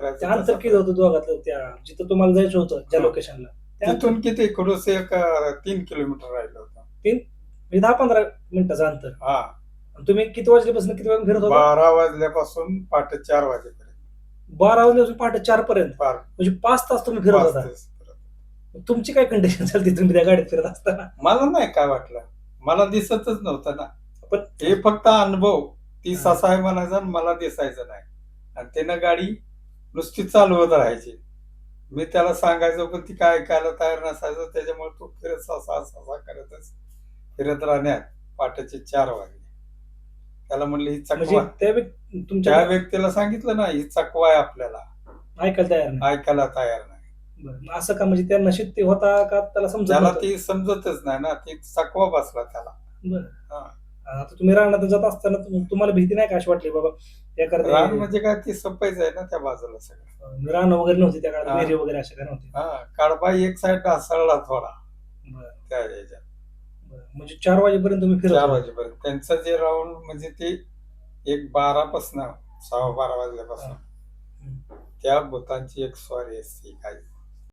करायचं ते अंतर तसं. किती होतं दोघातलं त्या जिथं तुम्हाला जायचं होतं ज्या. लोकेशनला तिथून किती? कडूस एक तीन किलोमीटर राहिलं होतं. म्हणजे दहा पंधरा मिनिटाचं अंतर. हा. तुम्ही किती वाजल्यापासून किती वेळ फिरत होता? बारा वाजल्यापासून पहाटे चार वाजेपर्यंत. बारा वाजल्यापासून पहाटे चार पर्यंत. पार. म्हणजे पाच तास तुम्ही फिरत पाच होता. तुमची काय कंडिशन चालते तुम्ही त्या गाडीत फिरत असताना? मला नाही काय वाटलं. मला दिसतच नव्हतं ना. पण- हे फक्त अनुभव. ती. ससा आहे म्हणायचं मला दिसायचं नाही. आणि त्यानं गाडी नुसती चालवत राहायची. मी त्याला सांगायचो पण ती काय ऐकायला तयार नसायचं. त्याच्यामुळे तो फिरत ससा ससा करतच फिरत राहण्यात पाटाचे चार वाजले. त्याला म्हणलं ही म्हणजे चकवा त्या व्यक्- त्या व्यक्तीला सांगितलं ना ही चकवा आहे आपल्याला. ऐकायला तयार नाही. ऐकायला तयार नाही. असं का? म्हणजे त्या नशीब ते होता का? त्याला नव्हतं? ती समजतच नाही ना ती चकवा बसला त्याला. बरं. हा. आता तुम्ही रानात जात असताना तुम- तुम्हाला भीती नाही का अशी वाटली बाबा? त्या रान करता म्हणजे काय ती सफाईच आहे ना त्या बाजूला सगळं. रान वगैरे नव्हती त्या काळात हा. विहिरी वगैरे अशा काय नव्हते? हा काळबा एक साईड ढासळला थोडा. बरं, त्या ह्याच्यात बरं. म्हणजे चार वाजेपर्यंत तुम्ही फिरत चार होता. वाजेपर्यंत. त्यांचं जे राऊंड म्हणजे ते एक बारा पासन सहा बारा वाजल्यापासून. त्या भूतांची एक स्वारी असते काय